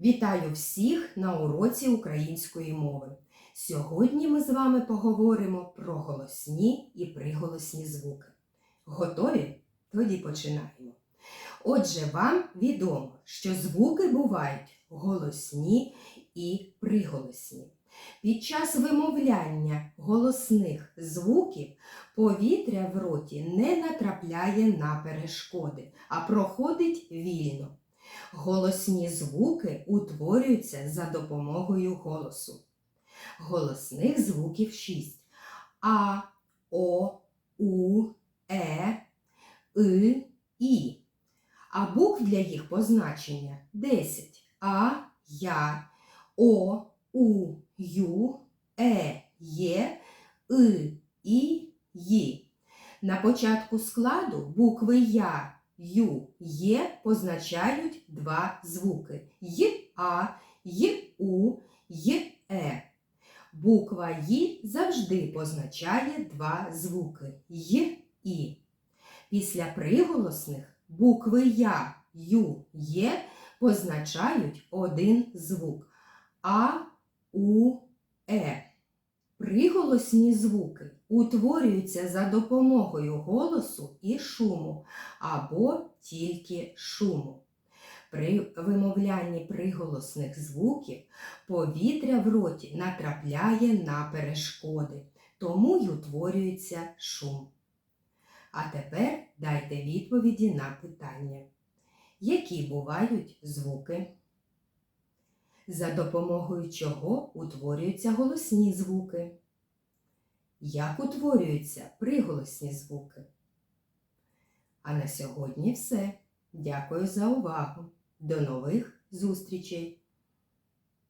Вітаю всіх на уроці української мови. Сьогодні ми з вами поговоримо про голосні і приголосні звуки. Готові? Тоді починаємо. Отже, вам відомо, що звуки бувають голосні і приголосні. Під час вимовляння голосних звуків повітря в роті не натрапляє на перешкоди, а проходить вільно. Голосні звуки утворюються за допомогою голосу. Голосних звуків шість: А, О, У, Е, И, І. А букв для їх позначення 10. А, Я, О, У, Ю, Е, Є, И, І, Ї. На початку складу букви Я, Ю, Є позначають два звуки Й, А, Й, У, Й, Е. Буква Ї завжди позначає два звуки Й, І. Після приголосних букви Я, Ю, Є позначають один звук А, У, Е. Приголосні звуки утворюються за допомогою голосу і шуму або тільки шуму. При вимовлянні приголосних звуків повітря в роті натрапляє на перешкоди, тому й утворюється шум. А тепер дайте відповіді на питання. Які бувають звуки? За допомогою чого утворюються голосні звуки? Як утворюються приголосні звуки? А на сьогодні все. Дякую за увагу. До нових зустрічей!